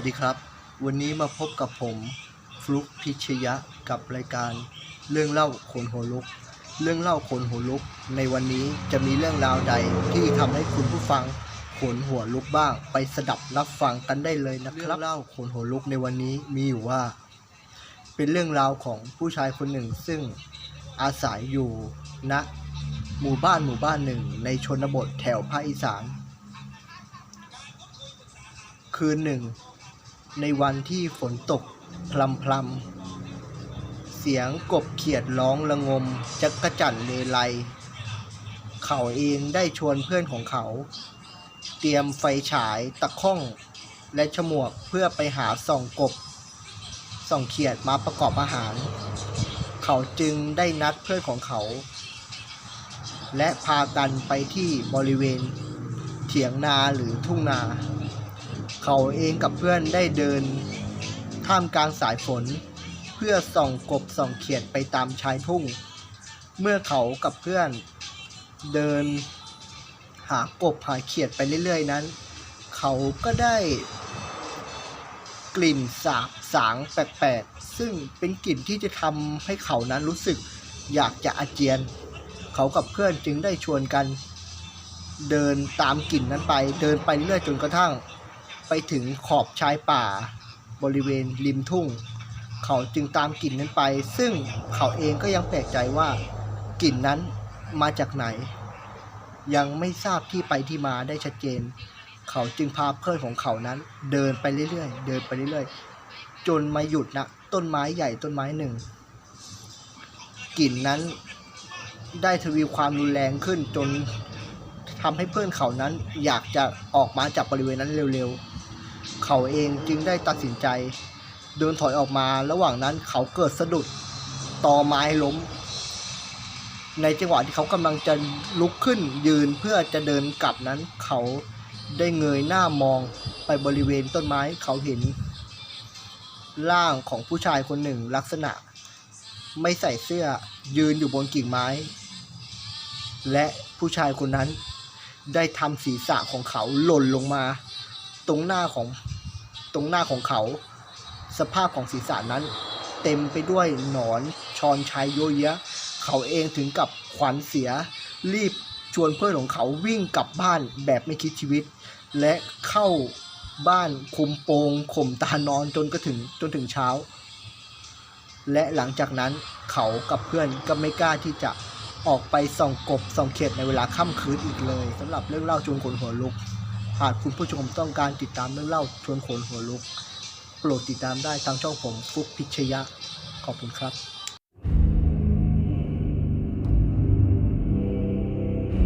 วัสดีครับ วันนี้มาพบกับผมฟลุกพิชยะกับรายการเรื่องเล่าขนหัวลุก เรื่องเล่าขนหัวลุก ในวันนี้จะมีเรื่องราวใดที่ทำให้คุณผู้ฟังขนหัวลุกบ้าง ไปสดับรับฟังกันได้เลยนะครับเรื่องเล่าขนหัวลุกในวันนี้มีอยู่ว่า เป็นเรื่องราวของผู้ชายคนหนึ่ง ซึ่งอาศัยอยู่ณหมู่บ้านหมู่บ้านหนึ่งในชนบทแถวภาคอีสานคืนหนึ่ง ในวันที่ฝนตกพลำพลำเสียงกบเขียดร้องระงมจักกระจั่นเลไลเขาเองได้ชวนเพื่อนของเขา เตรียมไฟฉายตะข้องและฉมวกเพื่อไปหาส่องกบ ส่องเขียดมาประกอบอาหาร เขาจึงได้นัดเพื่อนของเขา และพากันไปที่บริเวณ เถียงนาหรือทุ่งนา เขาเองกับเพื่อนได้เดินท่ามกลางสายฝน เพื่อส่องกบส่องเขียดไปตามชายทุ่ง เมื่อเขากับเพื่อนเดินหากบหาเขียดไปเรื่อยๆนั้น เขาก็ได้กลิ่นสาบสางแปลกๆ ซึ่งเป็นกลิ่นที่จะทำให้เขานั้นรู้สึกอยากจะอาเจียน เขากับเพื่อนจึงได้ชวนกัน เดินตามกลิ่นนั้นไป เดินไปเรื่อยจนกระทั่ง ไปถึงขอบชายป่า บริเวณริมทุ่ง เขาจึงตามกลิ่นนั้นไป ซึ่งเขาเองก็ยังแปลกใจว่ากลิ่นนั้นมาจากไหน ยังไม่ทราบที่ไปที่มาได้ชัดเจน เขาจึงพาเพื่อนของเขานั้น เดินไปเรื่อยๆ เดินไปเรื่อยๆ จนมาหยุดนะต้นไม้ใหญ่ต้นไม้หนึ่งกลิ่นนั้นได้ทวีความรุนแรงขึ้นจนทำให้เพื่อนเขานั้นอยากจะออกมาจากบริเวณนั้นเร็วๆ เขาเองจึงได้ตัดสินใจ เดินถอยออกมาระหว่างนั้นเขาเกิดสะดุดตอไม้ล้ม ในจังหวะที่เขากำลังจะลุกขึ้นยืนเพื่อจะเดินกลับนั้น เขาได้เงยหน้ามองไปบริเวณต้นไม้เขาเห็น ร่างของผู้ชายคนหนึ่งลักษณะ ไม่ใส่เสื้อยืนอยู่บนกิ่งไม้ และผู้ชายคนนั้นได้ทำศีรษะของเขาหล่นลงมา ตรงหน้าของ ตรงหน้าของเขา สภาพของศีรษะนั้น เต็มไปด้วยหนอนชอนชัยโยเยะ เขาเองถึงกับขวัญเสีย รีบชวนเพื่อนของเขาวิ่งกลับบ้านแบบไม่คิดชีวิต และเข้าบ้านคุมโปงข่มตานอนจนก็ถึงจนถึงเช้า และหลังจากนั้นเขากับเพื่อนก็ไม่กล้าที่จะออกไปส่องกบส่องเขียดในเวลาค่ำคืนอีกเลยสำหรับเรื่องเล่าชวนขนหัวลุก หากคุณผู้ชมต้องการติดตามเรื่องเล่าชวนขนหัวลุก โปรดติดตามได้ทางช่องผมฟุกพิชยะ ขอบคุณครับ